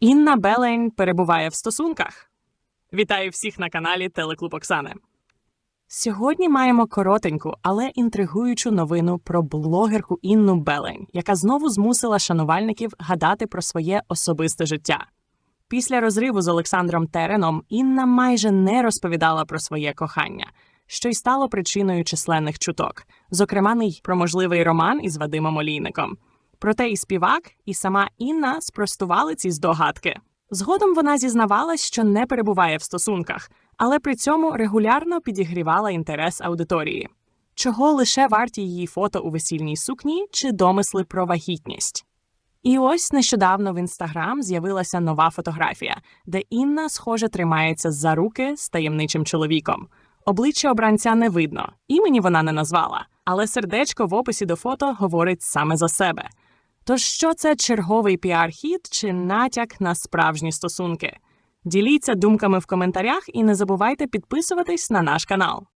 Інна Белень перебуває в стосунках. Вітаю всіх на каналі Телеклуб Оксани. Сьогодні маємо коротеньку, але інтригуючу новину про блогерку Інну Белень, яка знову змусила шанувальників гадати про своє особисте життя. Після розриву з Олександром Тереном Інна майже не розповідала про своє кохання, що й стало причиною численних чуток, зокрема й про можливий роман із Вадимом Олійником. Проте і співак, і сама Інна спростували ці здогадки. Згодом вона зізнавалась, що не перебуває в стосунках, але при цьому регулярно підігрівала інтерес аудиторії. Чого лише варті її фото у весільній сукні чи домисли про вагітність. І ось нещодавно в інстаграм з'явилася нова фотографія, де Інна, схоже, тримається за руки з таємничим чоловіком. Обличчя обранця не видно, імені вона не назвала, але сердечко в описі до фото говорить саме за себе. Тож що це черговий піар-хід чи натяк на справжні стосунки? Діліться думками в коментарях і не забувайте підписуватись на наш канал.